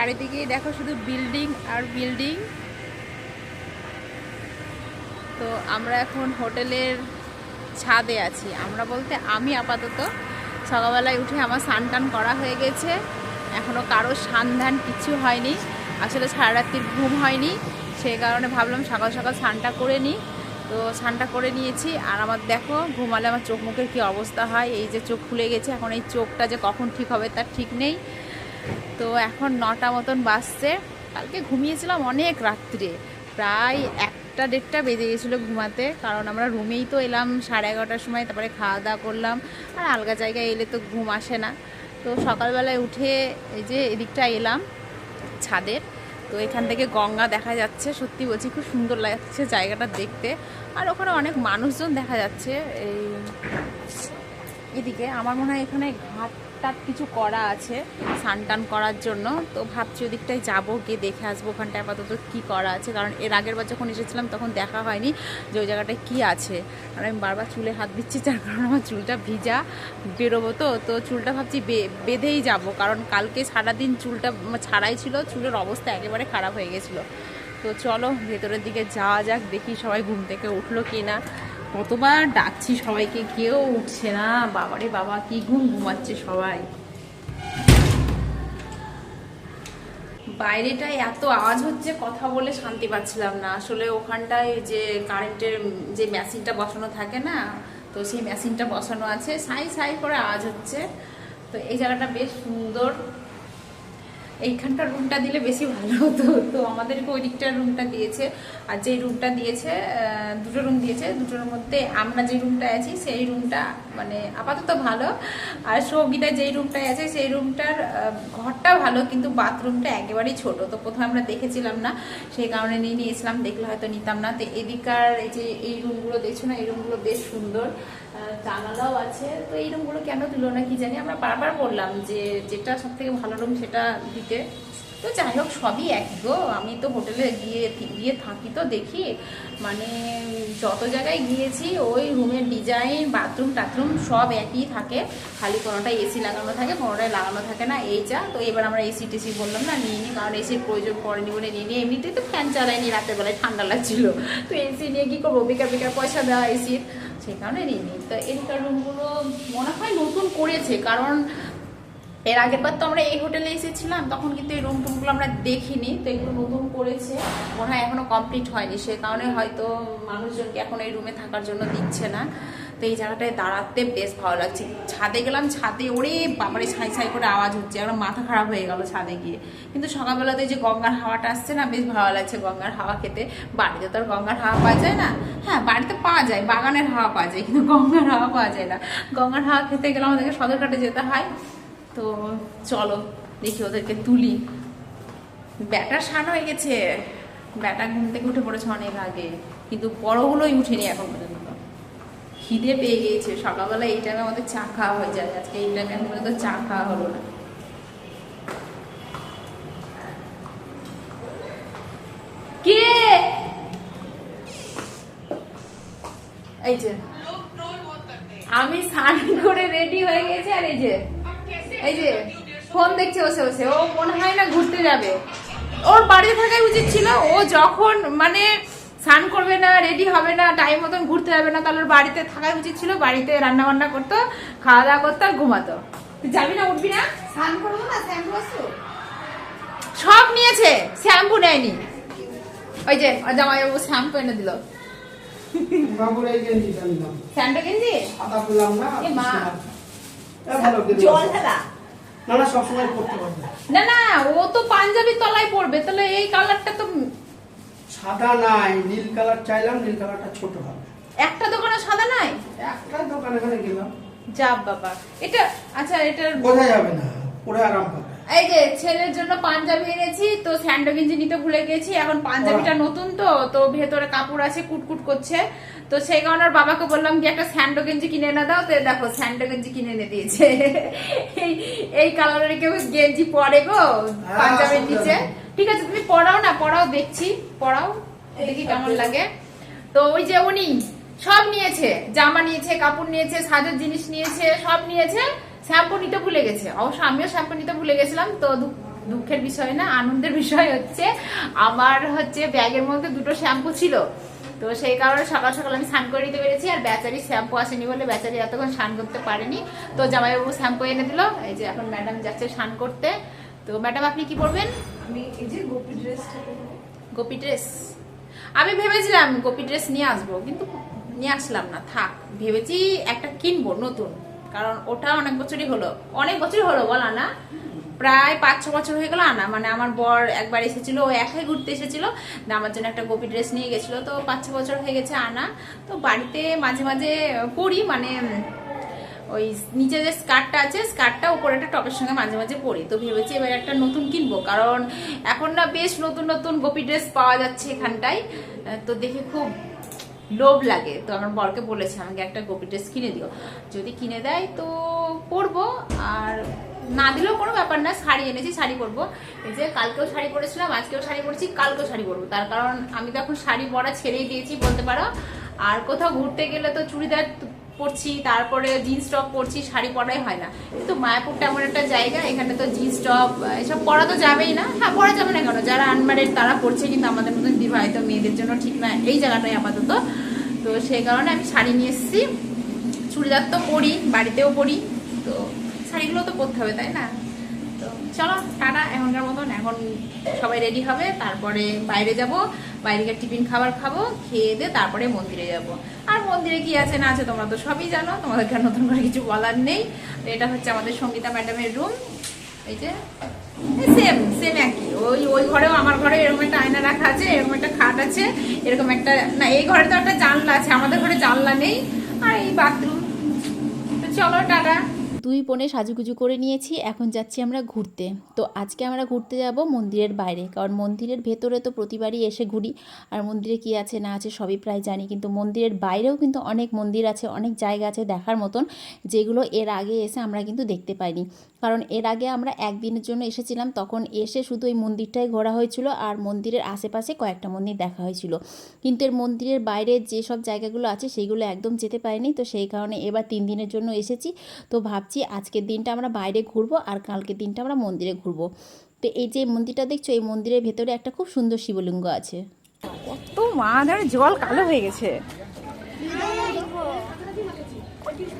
তো চারিদিকে দেখো শুধু বিল্ডিং আর বিল্ডিং। তো আমরা এখন হোটেলের ছাদে আছি। আমরা বলতে আমি আপাতত সকালবেলায় উঠে আমার স্নান টান করা হয়ে গেছে। এখনও কারও সান্ধান কিছু হয়নি। আসলে সারা রাত্রির ঘুম হয়নি। সেই কারণে ভাবলাম সকাল সকাল স্নানটা করে নিই। তো স্নানটা করে নিয়েছি। আর আমার দেখো, ঘুমালে আমার চোখ মুখের কী অবস্থা হয়? এই যে চোখ খুলে গেছে। এখন এই চোখটা যে কখন ঠিক হবে তার ঠিক নেই। তো এখন নটা মতন বাজছে। কালকে ঘুমিয়েছিলাম অনেক রাত্রে। প্রায় একটা দেড়টা বেজে গেছিল ঘুমাতে, কারণ আমরা রুমেই তো এলাম সাড়ে এগারোটার সময়, তারপরে খাওয়া দাওয়া করলাম। আর আলগা জায়গায় এলে তো ঘুম আসে না। তো সকালবেলায় উঠে এই যে এদিকটা এলাম ছাদের। তো এখান থেকে গঙ্গা দেখা যাচ্ছে, সত্যি বলছি খুব সুন্দর লাগছে জায়গাটা দেখতে। আর ওখানে অনেক মানুষজন দেখা যাচ্ছে। এই এদিকে আমার মনে হয় এখানে ঘাট টাট কিছু করা আছে স্নান টান করার জন্য। তো ভাবছি ওদিকটায় যাব, গিয়ে দেখে আসব ওখানটায় আপাতত কী করা আছে। কারণ এর আগের বার যখন এসেছিলাম তখন দেখা হয়নি যে ওই জায়গাটায় কী আছে। আর আমি বারবার চুলে হাত দিচ্ছি, যার কারণে আমার চুলটা ভিজা, বেরোবো তো। তো চুলটা ভাবছি বেঁধেই যাব। কারণ কালকে সারাদিন চুলটা ছাড়াই ছিল, চুলের অবস্থা একেবারে খারাপ হয়ে গেছিল। তো চলো, ভেতরের দিকে যাওয়া যাক, দেখি সবাই ঘুম থেকে উঠল কি না কতবার ডাকছি সবাইকে, কেউ উঠছে না। বাবারে বাবা, কি ঘুম ঘুমাচ্ছে সবাই। বাইরেটায় এত আওয়াজ হচ্ছে, কথা বলে শান্তি পাচ্ছিলাম না। আসলে ওখানটায় যে কারেন্টের যে মেশিনটা বসানো থাকে না, তো সেই মেশিনটা বসানো আছে। সাই সাই করে আওয়াজ হচ্ছে। তো এই জায়গাটা বেশ সুন্দর। এইখানকার রুমটা দিলে বেশি ভালো হতো। তো আমাদেরকে ওই দিকটার রুমটা দিয়েছে। আর যেই রুমটা দিয়েছে দুটো রুম দিয়েছে, দুটোর মধ্যে আমরা যে রুমটায় আছি, সেই রুমটা মানে আপাতত ভালো। আর সঙ্গীতা যেই রুমটায় আছে, সেই রুমটার ঘরটা ভালো, কিন্তু বাথরুমটা একেবারেই ছোট। তো প্রথমে আমরা দেখেছিলাম না, সেই কারণে নিয়ে নিয়েছিলাম, দেখলে হয়তো নিতাম না। তো এদিকার এই যে এই রুমগুলো দেখছ না, এই রুমগুলো বেশ সুন্দর। জানালাও আছে। তো এই রুমগুলো কেন দিল না কি জানি, আমরা বারবার বললাম যে যেটা সব থেকে ভালো রুম সেটা দিতে। তো যাই হোক, সবই এক গো। আমি তো হোটেলে গিয়ে গিয়ে থাকি তো দেখি। মানে যত জায়গায় গিয়েছি, ওই রুমের ডিজাইন, বাথরুম, টাথরুম সব একই থাকে। খালি কোনোটাই এসি লাগানো থাকে কোনোটাই লাগানো থাকে না এই যা তো এবার আমরা এসি টেসি বললাম, না, নিয়ে নিই কারণ এসির প্রয়োজন পড়েনি বলে নিয়ে নিই এমনিতেই তো ফ্যান চালাইনি রাতের বেলায়, ঠান্ডা লাগছিল। তো এসি নিয়ে কী করব? বেকার বেকার পয়সা দেওয়া এসির। সেই কারণে নিয়ে নিই তো এদিকার রুমগুলো মনে হয় নতুন করেছে, কারণ এর আগেরবার তো আমরা এই হোটেলে এসেছিলাম, তখন কিন্তু এই রুম টুমগুলো আমরা দেখিনি, তো এগুলো নতুন করেছে, মনে হয় এখনও কমপ্লিট হয়নি, সে কারণে হয়তো মানুষজনকে এখন এই রুমে থাকার জন্য দিচ্ছে না। তো এই জায়গাটায় দাঁড়াতে বেশ ভালো লাগছে। ছাদে গেলাম, ছাদে ওরে বাবারে, ছাই ছাই করে আওয়াজ হচ্ছে। আমার মাথা খারাপ হয়ে গেল ছাদে গিয়ে। কিন্তু সকালবেলাতে যে গঙ্গার হাওয়াটা আসছে না, বেশ ভালো লাগছে গঙ্গার হাওয়া খেতে। বাড়িতে তো আর গঙ্গার হাওয়া পাওয়া যায় না। হ্যাঁ বাড়িতে পাওয়া যায়, বাগানের হাওয়া পাওয়া যায়, কিন্তু গঙ্গার হাওয়া পাওয়া যায় না। গঙ্গার হাওয়া খেতে গেলে আমাদেরকে সদরঘাটে যেতে হয়। তো চলো, দেখি ওদেরকে তুলি। ব্যাটা সান হয়ে গেছে। ব্যাটা ঘুম থেকে উঠে পড়েছে অনেক আগে। কিন্তু বড়গুলোই উঠেনি এখন পর্যন্ত। খিদে পেয়ে গিয়েছে। সকালবেলা এই টাইমে আমাদের চা খাওয়া হয়ে যায়। আজকে এই টাইমে এখন পর্যন্ত চা খাওয়া হলো না। কে? এই যে, আমি স্নান করে রেডি হয়ে গেছি আর এই যে এই যে ফোন দেখছে, বসে বসে। ও মনে হয় না ঘুরতে যাবে। ওর বাড়িতে থাকাই উচিত ছিল। ও যখন মানে স্নান করবে না রেডি হবে না টাইম মতন ঘুরতে যাবে না। তাহলে বাড়িতে থাকাই উচিত ছিল বাড়িতে রান্না বান্না করতো খাওয়া দাওয়া করতো আর ঘুমাতো। তুই যাবি না উঠবি না? স্নান করব না শ্যাম্পু আসো সব নিয়েছে শ্যাম্পু নেয়নি। ওই যে জামাই জামাইবাবু শ্যাম্পু এনে দিল। না মা। এ ভালো গেঞ্জি জল ঢালা। না না সবসময় পড়তে পারবে। না না ও তো পাঞ্জাবির তলায় পড়বে তাহলে এই কালারটা তো সাদা নাই নীল কালার চাইলাম নীল কালারটা ছোট হবে। একটা দোকানে সাদা নাই? একটা দোকানে এখানে গেলাম। যা বাবা। এটা আচ্ছা এটার বোঝা যাবে না পরে আরাম পাবে। এই যে ছেলের জন্য পাঞ্জাবি এনেছি তো স্যান্ডো গেঞ্জি নিতে ভুলে গেছি এখন পাঞ্জাবিটা নতুন তো তো ভেতরে কাপড় আছে কুটকুট করছে। তো সেই কারণে ওর বাবাকে বললাম যে একটা স্যান্ডো গেঞ্জি কিনে এনে দাও। তো দেখো স্যান্ডো গেঞ্জি কিনে এনে দিয়েছে। এই কালারের কেউ গেঞ্জি পরে গো পাঞ্জাবির নিচে। ঠিক আছে, তুমি পড়াও না, পড়াও, দেখছি, পড়াও, দেখি কেমন লাগে। তো ওই যে উনি সব নিয়েছে, জামা নিয়েছে, কাপড় নিয়েছে, সাজের জিনিস নিয়েছে, সব নিয়েছে, শ্যাম্পু নিতে ভুলে গেছে। অবশ্য আমিও শ্যাম্পু নিতে ভুলে গেছিলাম, তো দুঃখের বিষয় না, আনন্দের বিষয় হচ্ছে, আমার হচ্ছে ব্যাগের মধ্যে দুটো শ্যাম্পু ছিল। তো সেই কারণে সকাল সকাল আমি স্নান করে নিতে পেরেছি, আর বেচারি শ্যাম্পু আসেনি বলে বেচারি এতক্ষণ স্নান করতে পারেনি। তো জামাইবাবু শ্যাম্পু এনে দিল, এই যে এখন ম্যাডাম যাচ্ছে স্নান করতে। তো ম্যাডাম, আপনি কি পরবেন? আমি গোপী ড্রেসটা গোপি ড্রেস। আমি ভেবেছিলাম গোপি ড্রেস নিয়ে আসব, কিন্তু নিয়ে আসলাম না। থাক, ভেবেছি একটা কিনবো নতুন, কারণ ওটা অনেক বছরই হলো। অনেক বছরই হলো, বল আনা। প্রায় পাঁচ, ছ বছর হয়ে গেল আনা। মানে আমার বর একবার এসেছিল, ও একাই ঘুরতে এসেছিল আমার জন্য একটা গোপি ড্রেস নিয়ে গেছিল। তো পাঁচ, ছ বছর হয়ে গেছে আনা। তো বাড়িতে মাঝে মাঝে পরি মানে ওই নিচে যে স্কার্টটা আছে, স্কার্টটা উপরে একটা টপের সঙ্গে মাঝে মাঝে পরি। তো ভেবেছি এবার একটা নতুন কিনবো, কারণ এখন না বেশ নতুন নতুন গোপি ড্রেস পাওয়া যাচ্ছে এখানটায়। তো দেখে খুব লোভ লাগে। তো আমার বরকে বলেছে, আমাকে একটা গোপি ড্রেস কিনে দিও। যদি কিনে দেয় তো পরবো, আর না দিলেও কোনো ব্যাপার না, শাড়ি এনেছি, শাড়ি পরবো। এই যে কালকেও শাড়ি পরেছিলাম, আজকেও শাড়ি পরেছি, কালকেও শাড়ি পরবো। তার কারণ আমি তো এখন শাড়ি পরা ছেড়েই দিয়েছি, বলতে পারো। আর কোথাও ঘুরতে গেলে তো চুড়িদার পরছি, তারপরে জিন্স টপ পরছি, শাড়ি পরাই হয় না। কিন্তু মায়াপুরটা এমন একটা জায়গা, এখানে তো জিন্স টপ এসব পরা তো যাবেই না। হ্যাঁ পরা যাবে না কেন? যারা আনমারেড তারা পরছে, কিন্তু আমাদের মতন বিবাহিত মেয়েদের জন্য ঠিক না। এই জায়গাটাই আপাতত। তো সেই কারণে আমি শাড়ি নিয়ে এসেছি। চুড়িদার তো পরি, বাড়িতেও পরি। তো শাড়িগুলো তো পরতে হবে, তাই না? চলো, টাটা, এখনকার মতন। এখন সবাই রেডি হবে, তারপরে বাইরে যাব বাইরে গিয়ে টিফিন খাবার খাব, খেয়ে দিয়ে তারপরে মন্দিরে যাব। আর মন্দিরে কি আছে, না আছে, তোমরা তো সবই জানো, তোমাদেরকে নতুন করে কিছু বলার নেই। এটা হচ্ছে আমাদের সঙ্গীতা ম্যাডামের রুম এই যে সেম সেম একই। ওই ওই ঘরেও আমার ঘরে এরকম একটা আয়না রাখা আছে, এরকম একটা খাট আছে, এরকম একটা, না, এই ঘরে তো একটা জানলা আছে, আমাদের ঘরে জানলা নেই। আর এই বাথরুম তো চলো, টাটা। দুই বোনে সাজুগুজু করে নিয়েছি, এখন যাচ্ছি আমরা ঘুরতে। তো আজকে আমরা ঘুরতে যাব মন্দিরের বাইরে, কারণ মন্দিরের ভেতরে তো প্রতিবারই এসে ঘুরি, আর মন্দিরে কি আছে না আছে সবই প্রায় জানি, কিন্তু মন্দিরের বাইরেও কিন্তু অনেক মন্দির আছে, অনেক জায়গা আছে দেখার মতন, যেগুলো এর আগে এসে আমরা কিন্তু দেখতে পাইনি। কারণ এর আগে আমরা একদিনের জন্য এসেছিলাম, তখন এসে শুধু এই মন্দিরটাই ঘোরা হয়েছিল আর মন্দিরের আশেপাশে কয়েকটা মন্দির দেখা হয়েছিল। কিন্তু এর মন্দিরের বাইরে যেসব জায়গাগুলো আছে, সেগুলো একদম যেতে পারিনি। তো সেই কারণে এবার তিন দিনের জন্য এসেছি। তো ভাবছি আজকের দিনটা আমরা বাইরে ঘুরবো আর কালকের দিনটা আমরা মন্দিরে ঘুরবো। তো এই যে মন্দিরটা দেখছ, এই মন্দিরের ভেতরে একটা খুব সুন্দর শিবলিঙ্গ আছে। কত মা ধরে জল কালো হয়ে গেছে এই আমাকে দে বিস্কুটটা একটু দে তুই দে না ওটা দে না তুই আমাকে দে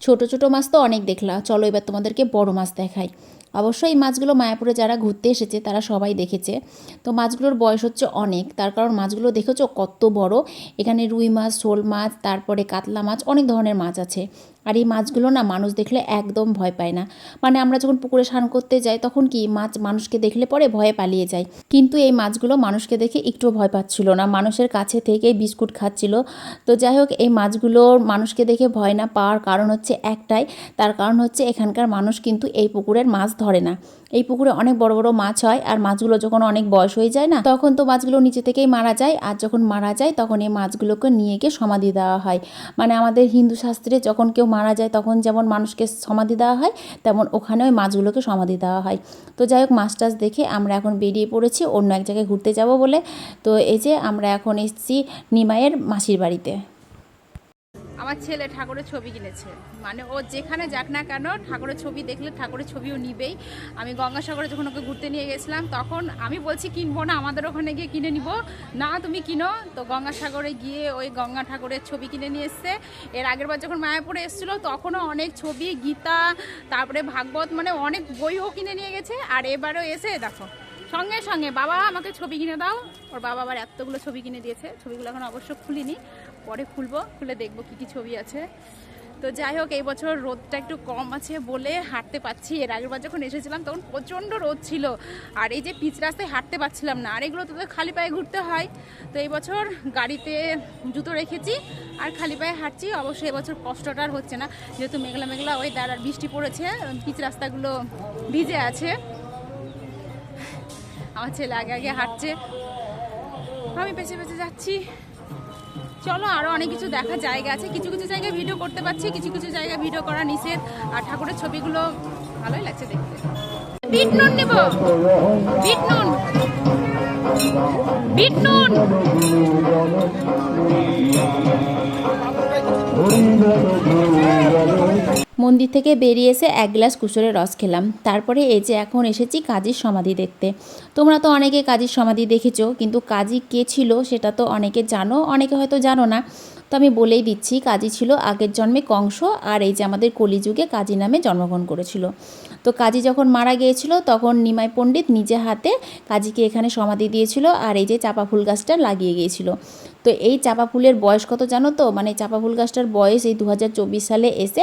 ছোট ছোট মাছ তো অনেক দেখলা চলো এবার তোমাদেরকে বড় মাছ দেখাই। অবশ্য এই মাছগুলো মায়াপুরে যারা ঘুরতে এসেছে, তারা সবাই দেখেছে। তো মাছগুলোর বয়স হচ্ছে অনেক। তার কারণ মাছগুলো দেখেছ কত বড়? এখানে রুই মাছ, শোল মাছ, তারপরে কাতলা মাছ, অনেক ধরনের মাছ আছে। আর এই মাছগুলো না মানুষ দেখলে একদম ভয় পায় না। মানে আমরা যখন পুকুরে স্নান করতে যাই, তখন কি মাছ মানুষকে দেখলে পরে ভয়ে পালিয়ে যায়। কিন্তু এই মাছগুলো মানুষকে দেখে একটু ভয় পাচ্ছিল না। মানুষের কাছে থেকেই বিস্কুট খাচ্ছিল। তো যাই হোক, এই মাছগুলো মানুষকে দেখে ভয় না পাওয়ার কারণ হচ্ছে একটাই। তার কারণ হচ্ছে এখানকার মানুষ কিন্তু এই পুকুরের মাছ ধরে না। এই পুকুরে অনেক বড় বড় মাছ হয় আর মাছগুলো যখন অনেক বয়স হয়ে যায় না, তখন তো মাছগুলো নিচে থেকেই মারা যায়। আর যখন মারা যায়, তখন এই মাছগুলোকে নিয়ে গিয়ে সমাধি দেওয়া হয়। মানে আমাদের হিন্দু শাস্ত্রে যখন কেউ মারা যায়, তখন যেমন মানুষকে সমাধি দেওয়া হয়, তেমন ওখানে ওই মাছগুলোকে সমাধি দেওয়া হয়। তো যাই হোক মাছ টাছ দেখে আমরা এখন বেরিয়ে পড়েছি, অন্য এক জায়গায় ঘুরতে যাব বলে। তো এই যে আমরা এখন এসেছি নিমাইয়ের মাসির বাড়িতে। আমার ছেলে ঠাকুরের ছবি কিনেছে। মানে ও যেখানে যাক না কেন ঠাকুরের ছবি দেখলে ঠাকুরের ছবিও নিবেই। আমি গঙ্গাসাগরে যখন ওকে ঘুরতে নিয়ে গেছিলাম, তখন আমি বলছি, কিনবো না, আমাদের ওখানে গিয়ে কিনে নিব। না, তুমি কিনো। তো গঙ্গাসাগরে গিয়ে ওই গঙ্গা ঠাকুরের ছবি কিনে নিয়ে এসছে। এর আগের বার যখন মায়াপুরে এসেছিল, তখনও অনেক ছবি, গীতা, তারপরে ভাগবত মানে অনেক বইও কিনে নিয়ে গেছে। আর এবারও এসে দেখো, সঙ্গে সঙ্গে বাবা আমাকে ছবি কিনে দাও। ওর বাবা আবার এতগুলো ছবি কিনে দিয়েছে, ছবিগুলো এখন অবশ্য খুলিনি। পরে খুলবো, খুলে দেখব কি কি ছবি আছে। তো যাই হোক, এই বছর রোদটা একটু কম আছে বলে হাঁটতে পাচ্ছি এর আগের বার যখন এসেছিলাম, তখন প্রচণ্ড রোদ ছিল। আর এই যে পিচ রাস্তায় হাঁটতে পারছিলাম না, আর এগুলো তো খালি পায়ে ঘুরতে হয়। তো এই বছর গাড়িতে জুতো রেখেছি আর খালি পায়ে হাঁটছি। অবশ্যই এবছর কষ্টটা আর হচ্ছে না। যেহেতু মেঘলা মেঘলা ওই ওয়েদার আর বৃষ্টি পড়েছে, পিচ রাস্তাগুলো ভিজে আছে। আমার ছেলে আগে আগে হাঁটছে। আমি পেছে পেছে যাচ্ছি। চলো আরও অনেক কিছু দেখার জায়গা আছে। কিছু কিছু জায়গায় ভিডিও করতে পারছি, কিছু কিছু জায়গায় ভিডিও করা নিষেধ। আর ঠাকুরের ছবিগুলো ভালোই লাগছে দেখতে। বিট নুন নেব। বিট নুন। বিট নুন। মন্দির থেকে বেরিয়ে এসে এক গ্লাস কুসুরের রস খেলাম। তারপরে এই যে এখন এসেছি কাজীর সমাধি দেখতে। তোমরা তো অনেকে কাজীর সমাধি দেখেছ, কিন্তু কাজী কে ছিল সেটা তো অনেকে জানো, অনেকে হয়তো জানো না। তো আমি বলেই দিচ্ছি, কাজী ছিল আগের জন্মে কংস আর এই যে আমাদের কলিযুগে কাজী নামে জন্মগ্রহণ করেছিল। তো কাজী যখন মারা গিয়েছিল, তখন নিমাই পণ্ডিত নিজে হাতে কাজীকে এখানে সমাধি দিয়েছিল আর এই যে চাপা ফুল গাছটা লাগিয়ে গিয়েছিল। তো এই চাপা ফুলের বয়স কত জানো তো? মানে চাপা ফুল গাছটার বয়স এই দু হাজার চব্বিশ সালে এসে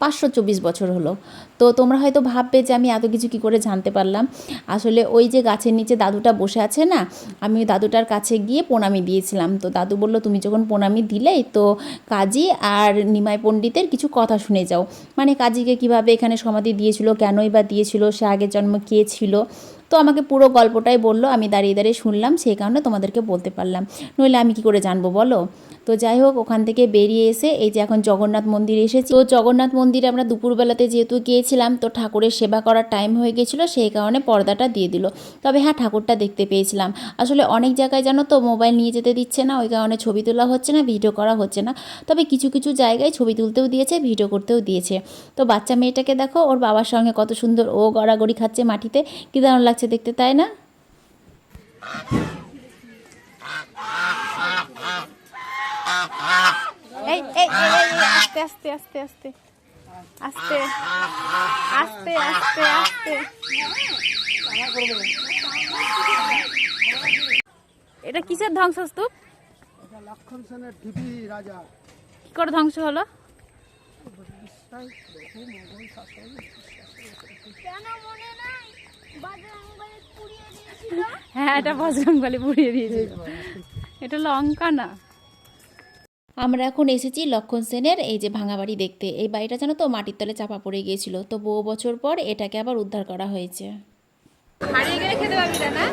পাঁচশো চব্বিশ বছর হলো। তো তোমরা হয়তো ভাববে যে আমি এত কিছু কী করে জানতে পারলাম? আসলে ওই যে গাছের নিচে দাদুটা বসে আছে না, আমি ওই দাদুটার কাছে গিয়ে প্রণামি দিয়েছিলাম। তো দাদু বলল, তুমি যখন প্রণামি দিলেই তো কাজী আর নিমাই পণ্ডিতের কিছু কথা শুনে যাও। মানে কাজীকে কীভাবে এখানে সমাধি দিয়েছিল, কেনই বা দিয়েছিল, সে আগের জন্ম কে ছিল? তো আমাকে পুরো গল্পটাই বলল, আমি দাঁড়িয়ে দাঁড়িয়ে শুনলাম, সেই কারণে তোমাদেরকে বলতে পারলাম। নইলে আমি কি করে জানব বলো? তো যাই হোক ওখান থেকে বেরিয়ে এসে এই যে এখন জগন্নাথ মন্দিরে এসেছি। তো জগন্নাথ মন্দিরে আমরা দুপুরবেলাতে যেহেতু গিয়েছিলাম, তো ঠাকুরের সেবা করার টাইম হয়ে গেছিল, সেই কারণে পর্দাটা দিয়ে দিল। তবে হ্যাঁ ঠাকুরটা দেখতে পেয়েছিলাম। আসলে অনেক জায়গায় জানো তো মোবাইল নিয়ে যেতে দিচ্ছে না, ওই কারণে ছবি তোলা হচ্ছে না ভিডিও করা হচ্ছে না। তবে কিছু কিছু জায়গায় ছবি তুলতেও দিয়েছে ভিডিও করতেও দিয়েছে। তো বাচ্চা মেয়েটাকে দেখো, ওর বাবার সঙ্গে কত সুন্দর, ও গড়াগড়ি খাচ্ছে মাটিতে। কী দারুণ লাগছে দেখতে, তাই না? এই এই আস্তে আস্তে আস্তে আস্তে আস্তে আস্তে আস্তে আস্তে এটা কিসের ধ্বংসস্তূপ? এটা লক্ষণ সেনের ঢিপি রাজা। কি করে ধ্বংস হলো? মনে হ্যাঁ এটা বজরংবলী পুড়িয়ে দিয়েছিল। এটা লঙ্কা না? আমরা এখন এসেছি লক্ষণ সেনের এই যে ভাঙা বাড়ি দেখতে। এই বাড়িটা জানো তো, মাটির তলে চাপা পড়ে গিয়েছিল। তো বহু বছর পর এটাকে আবার উদ্ধার করা হয়েছে। হারিয়ে গেলে খেতে না?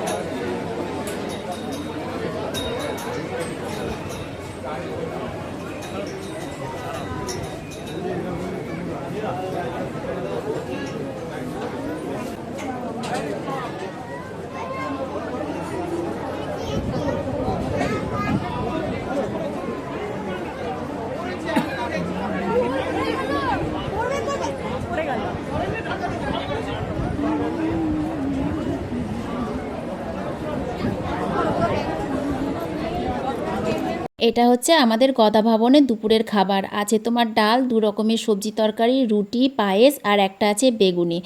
এটা হচ্ছে আমাদের গদা ভবনের দুপুরের খাবার। আছে তোমার ডাল, দু রকমের সবজি তরকারি, রুটি, পায়েস আর একটা আছে বেগুনি।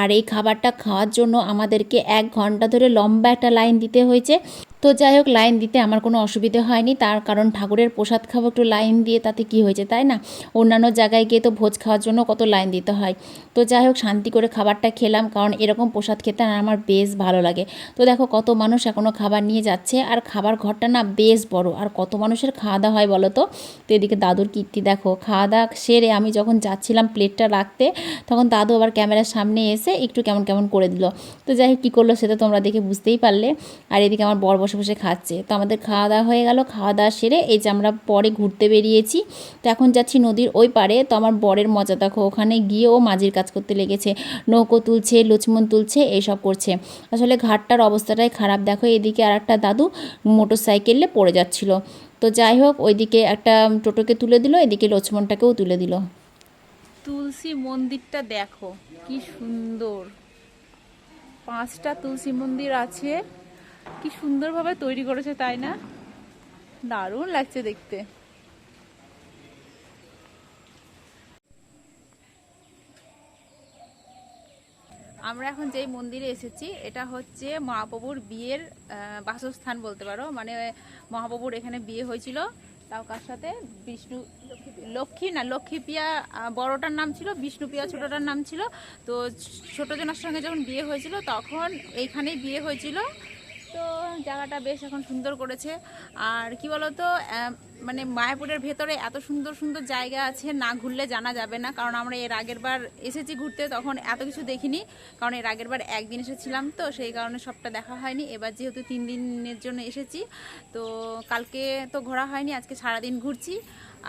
আর এই খাবারটা খাওয়ার জন্য আমাদেরকে এক ঘণ্টা ধরে লম্বা একটা লাইন দিতে হয়েছে। তো যাই হোক, লাইন দিতে আমার কোনো অসুবিধে হয়নি। তার কারণ ঠাকুরের প্রসাদ খাব একটু লাইন দিয়ে, তাতে কি হয়েছে, তাই না? অন্যান্য জায়গায় গিয়ে তো ভোজ খাওয়ার জন্য কত লাইন দিতে হয়। তো যাই হোক, শান্তি করে খাবারটা খেলাম, কারণ এরকম প্রসাদ খেতে আমার বেশ ভালো লাগে। তো দেখো, কত মানুষ এখনও খাবার নিয়ে যাচ্ছে। আর খাবার ঘরটা না বেশ বড়, আর কত মানুষের খাওয়া দাওয়া হয় বলো তো তো এদিকে দাদুর কীর্তি দেখো খাওয়া দাওয়া সেরে আমি যখন যাচ্ছিলাম প্লেটটা রাখতে, তখন দাদু আবার ক্যামেরার সামনে এসে একটু কেমন কেমন করে দিল। তো যাই হোক, কী করল সেটা তোমরা দেখে বুঝতেই পারলে। আর এদিকে আমার বর বসে বসে খাচ্ছে। তো আমাদের খাওয়া দাওয়া হয়ে গেল খাওয়া দাওয়া সেরে এই যে আমরা পরে ঘুরতে বেরিয়েছি। তো এখন যাচ্ছি নদীর ওই পারে তো আমার বরের মজা দেখো, ওখানে গিয়ে ও মাঝির কাজ করতে লেগেছে। নৌকো তুলছে, লুচমন তুলছে, এইসব করছে। আসলে ঘাটটার অবস্থাটাই খারাপ। দেখো এদিকে আর একটা দাদু মোটর সাইকেলে পড়ে যাচ্ছিল। তো যাই হোক, ওইদিকে একটা টোটোকে তুলে দিল, এদিকে লক্ষ্মণটাকেও তুলে দিল। তুলসী মন্দিরটা দেখো, কি সুন্দর। পাঁচটা তুলসী মন্দির আছে, কি সুন্দরভাবে তৈরি করেছে, তাই না? দারুণ লাগছে দেখতে। আমরা এখন যেই মন্দিরে এসেছি, এটা হচ্ছে মহাপ্রভুর বিয়ের বাসস্থান বলতে পারো। মানে মহাপ্রভুর এখানে বিয়ে হয়েছিল, তাও কার সাথে? বিষ্ণু, লক্ষ্মী না, লক্ষ্মী পিয়া বড়টার নাম ছিল, বিষ্ণু পিয়া ছোটটার নাম ছিল। তো ছোট জনের সঙ্গে যখন বিয়ে হয়েছিল, তখন এইখানেই বিয়ে হয়েছিল। তো জায়গাটা বেশ এখন সুন্দর করেছে। আর কি বলতো মানে মায়াপুরের ভেতরে এত সুন্দর সুন্দর জায়গা আছে, না ঘুরলে জানা যাবে না, কারণ আমরা এর আগের বার এসেছি ঘুরতে, তখন এত কিছু দেখিনি, কারণ এর আগের বার একদিন এসেছিলাম তো, সেই কারণে সবটা দেখা হয়নি। এবার যেহেতু তিন দিনের জন্য এসেছি, তো কালকে তো ঘোরা হয়নি, আজকে সারাদিন ঘুরছি।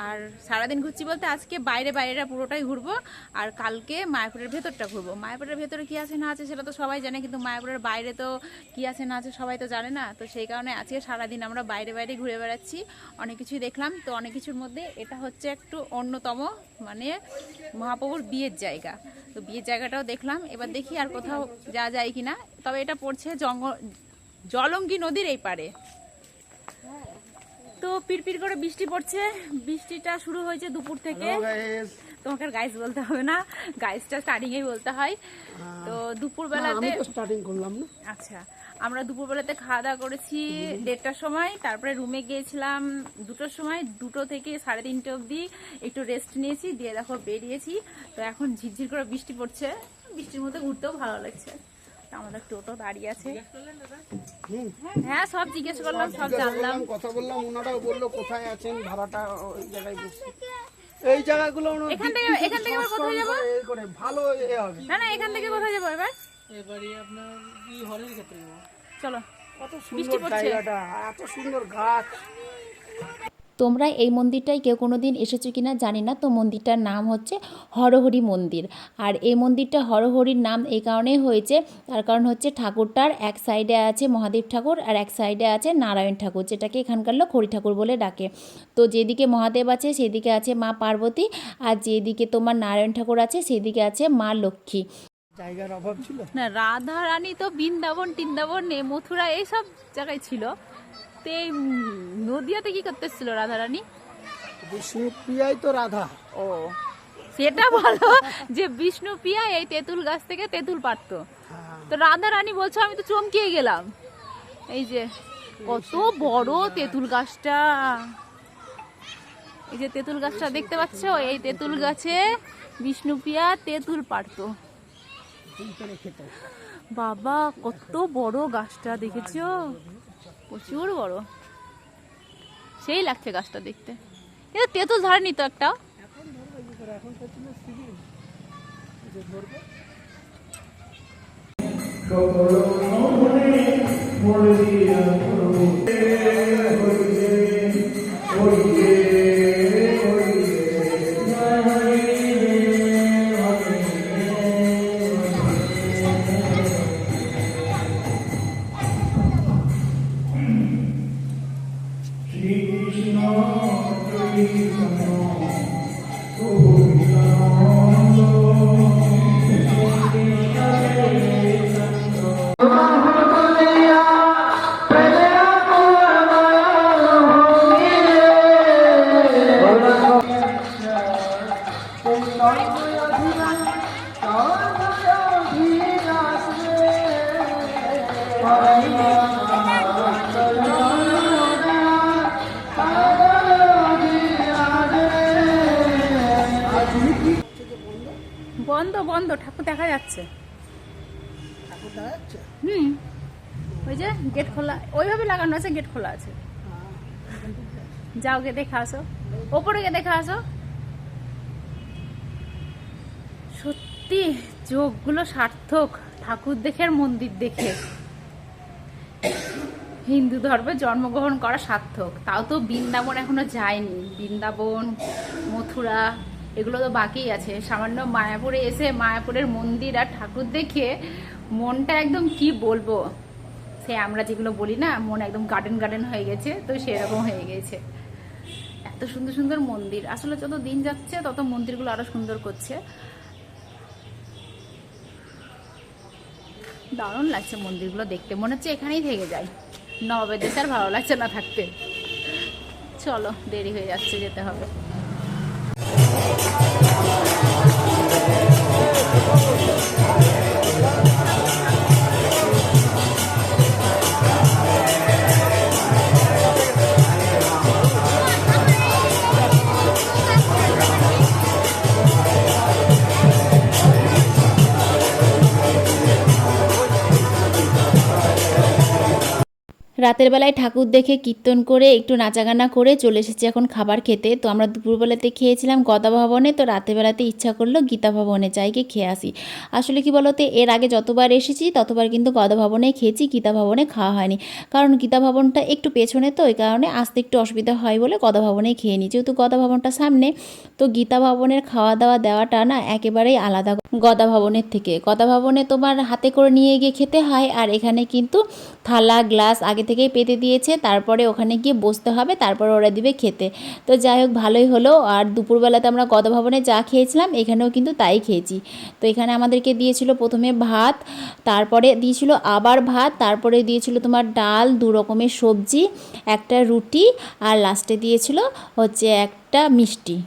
আর সারাদিন ঘুরছি বলতে আজকে বাইরে বাইরেটা পুরোটাই ঘুরবো, আর কালকে মায়াপুরের ভেতরটা ঘুরবো। মায়াপুরের ভেতরে কী আছে না আছে সেটা তো সবাই জানে, কিন্তু মায়াপুরের বাইরে তো কী আছে না আছে সবাই তো জানে না। তো সেই কারণে আজকে সারাদিন আমরা বাইরে বাইরে ঘুরে বেড়াচ্ছি। অনেক কিছুই দেখলাম। তো অনেক কিছুর মধ্যে এটা হচ্ছে একটু অন্যতম মানে মহাপ্রভুর বিয়ের জায়গা। তো বিয়ের জায়গাটাও দেখলাম। এবার দেখি আর কোথাও যাওয়া যায় কি না তবে এটা পড়ছে জঙ্গল জলঙ্গি নদীর এই পারে তো পিরপির করে বৃষ্টি পড়ছে। বৃষ্টিটা শুরু হয়েছে দুপুর থেকে। তোমাকে গাইস বলতে হবে না। গাইসটা স্টার্টিং এই বলতে হয়। তো দুপুর বেলাতে স্টার্টিং করলাম না। আচ্ছা আমরা দুপুরবেলাতে খাওয়া দাওয়া করেছি দেড়টার সময়। তারপরে রুমে গিয়েছিলাম দুটোর সময়। দুটো থেকে সাড়ে তিনটে অবধি একটু রেস্ট নিয়েছি। দিয়ে দেখো বেরিয়েছি। তো এখন ঝিরঝির করে বৃষ্টি পড়ছে। বৃষ্টির মধ্যে ঘুরতেও ভালো লাগছে। আমাদের টোটো দাঁড়িয়ে আছে। হুম। হ্যাঁ সব জিজ্ঞেস করলাম সব জানলাম। কথা বললাম ওনারাও বলল কোথায় আছেন ভাড়াটা ওই জায়গায় বসে এই জায়গাগুলো এখান থেকে এখান থেকে আবার কোথায় যাব? করে ভালো এ হবে। না না এখান থেকে কোথায় যাব এবার? এবারে আপনার কি হলের ক্ষেত্রে যাব? চলো। কত সুন্দর। জায়গাটা এত সুন্দর গাছ। তোমরা এই মন্দিরটায় কেউ কোনো দিন এসেছ কিনা জানি না তো মন্দিরটার নাম হচ্ছে হরহরি মন্দির। আর এই মন্দিরটা হরহরির নাম এই কারণেই হয়েছে তার কারণ হচ্ছে ঠাকুরটার এক সাইডে আছে মহাদেব ঠাকুর আর এক সাইডে আছে নারায়ণ ঠাকুর যেটাকে এখানকার লোক হরি ঠাকুর বলে ডাকে। তো যেদিকে মহাদেব আছে সেদিকে আছে মা পার্বতী আর যেদিকে তোমার নারায়ণ ঠাকুর আছে সেদিকে আছে মা লক্ষ্মী। জায়গার অভাব ছিল? না রাধা রানী তো বৃন্দাবন টিন্দাবন নে মথুরা এইসব জায়গায় ছিল। তো এই নদিয়াতে কি করতে এসেছিল রাধা রানী বিষ্ণু প্রিয়াই তো রাধা। ও সেটা বলো যে বিষ্ণু পিয়া এই তেঁতুল গাছ থেকে তেঁতুল পারতো তো রাধা রানী বলছো আমি তো চমকিয়ে গেলাম। এই যে কত বড় তেঁতুল গাছটা। এই যে তেঁতুল গাছটা দেখতে পাচ্ছ? এই তেঁতুল গাছে বিষ্ণু পিয়া তেঁতুল পারতো বাবা কত বড় গাছটা দেখেছ? প্রচুর বড় সেই লাগছে গাছটা দেখতে কিন্তু তেঁতুল ধরেনি তো একটা বন্ধ যাও গে দেখে আসো। ওপরে গিয়ে দেখে আসো। সত্যি, চোখগুলো সার্থক, ঠাকুর দেখে আর মন্দির দেখে। হিন্দু ধর্মে জন্মগ্রহণ করা সার্থক। তাও তো বৃন্দাবন এখনও যায়নি। বৃন্দাবন, মথুরা, এগুলো তো বাকি আছে। সামান্য মায়াপুরে এসে মায়াপুরের মন্দির আর ঠাকুর দেখে মনটা একদম কি বলব? সে আমরা যেগুলো বলি না, মন একদম গার্ডেন গার্ডেন হয়ে গেছে, তো সেরকম হয়ে গেছে। এত সুন্দর সুন্দর মন্দির। আসলে যত দিন যাচ্ছে, তত মন্দিরগুলো আরও সুন্দর করছে। দারুণ লাগছে মন্দিরগুলো দেখতে। মনে হচ্ছে এখানেই থেকে যাই। নবাবের দেশে আর ভালো লাগছে না থাকতে। চলো, দেরি হয়ে যাচ্ছে, যেতে হবে। রাতের বেলায় ঠাকুর দেখে কীর্তন করে, একটু নাচাগানা করে চলে এসেছি এখন খাবার খেতে। তো আমরা দুপুরবেলাতে খেয়েছিলাম গদা ভবনে, তো রাতের বেলাতে ইচ্ছা করল গীতা ভবনে গিয়ে খেয়ে আসি। আসলে কি বলতে, এর আগে যতবার এসেছি, ততবার কিন্তু গদা ভবনে খেয়েছি, গীতা ভবনে খাওয়া হয়নি। কারণ গীতা ভবনটা একটু পেছনে, তো ওই কারণে আসতে একটু অসুবিধা হয় বলে গদা ভবনেই খেয়ে নিই যেহেতু গদা ভবনটা সামনে, তো গীতা ভবনের খাওয়া দাওয়া দেওয়াটা না একেবারেই আলাদা। গদা ভবনের থেকে, গদা ভবনে তোমার হাতে করে নিয়ে গিয়ে খেতে হয়, আর এখানে কিন্তু থালা, গ্লাস, আগে থেকেই পেতে দিয়েছে, তারপরে ওখানে গিয়ে বসতে হবে, তারপরে ওরা দিবে খেতে। তো যাই হোক, ভালোই হলো। আর দুপুরবেলাতে আমরা গদা ভবনে যা খেয়েছিলাম, এখানেও কিন্তু তাই খেয়েছি। তো এখানে আমাদেরকে দিয়েছিল প্রথমে ভাত, তারপরে দিয়েছিল আবার ভাত, তারপরে দিয়েছিল তোমার ডাল, দু রকমের সবজি, একটা রুটি, আর লাস্টে দিয়েছিল হচ্ছে একটা মিষ্টি।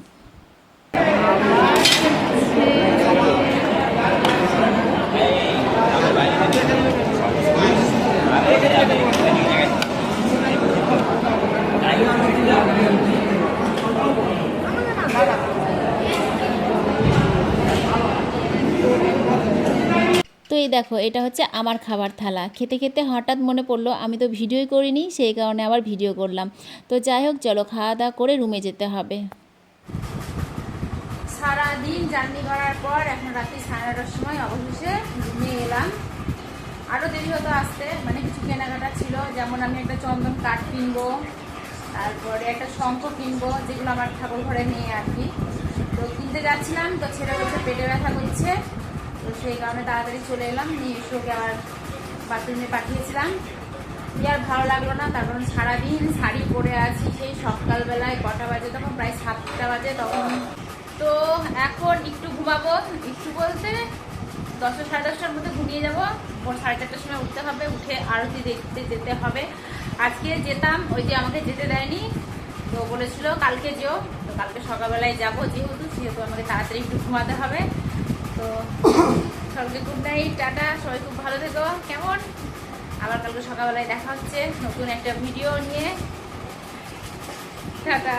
এই দেখো, এটা হচ্ছে আমার খাবার থালা। খেতে খেতে হঠাৎ মনে পড়ল, আমি তো ভিডিওই করিনি, সেই কারণে আবার ভিডিও করলাম। তো যাই হোক, চলো খাওয়া দাওয়া করে রুমে যেতে হবে। সারাদিন জার্নি করার পর এখন রাত্রি সাড়ে নটার সময় অবশেষে রুমে এলাম। আরও দেরি হতো আসতে মানে কিছু কেনাকাটা ছিল, যেমন আমি একটা চন্দন কাঠ কিনবো, তারপরে একটা শঙ্খ কিনবো, যেগুলো আমার ঠাকুর ঘরে নিয়ে আর কি। তো কিনতে যাচ্ছিলাম, তো ছেলে বলছে পেটে ব্যথা করছে। তো সেই কারণে তাড়াতাড়ি চলে এলাম। নিয়ে এসে আবার বাথরুমে পাঠিয়েছিলাম। আর ভালো লাগল না, তার কারণ সারাদিন শাড়ি পরে আছি সেই সকালবেলায় কটা বাজে, তখন প্রায় সাতটা বাজে তখন। তো এখন একটু ঘুমাবো, একটু বলতে দশটা সাড়ে দশটার মধ্যে ঘুমিয়ে যাব। ভোর সাড়ে চারটার সময় উঠতে হবে, উঠে আরতি দেখতে যেতে হবে। আজকে যেতাম, ওই যে আমাকে যেতে দেয়নি, তো বলেছিল কালকে যেও। তো কালকে সকালবেলায় যাব যেহেতু, সেহেতু আমাকে তাড়াতাড়ি একটু ঘুমাতে হবে। তো সবাইকে গুড নাইট টাটা, সবাই খুব ভালো থেকো। কেমন? আবার কালকে সকালবেলায় দেখা হচ্ছে নতুন একটা ভিডিও নিয়ে। টাটা।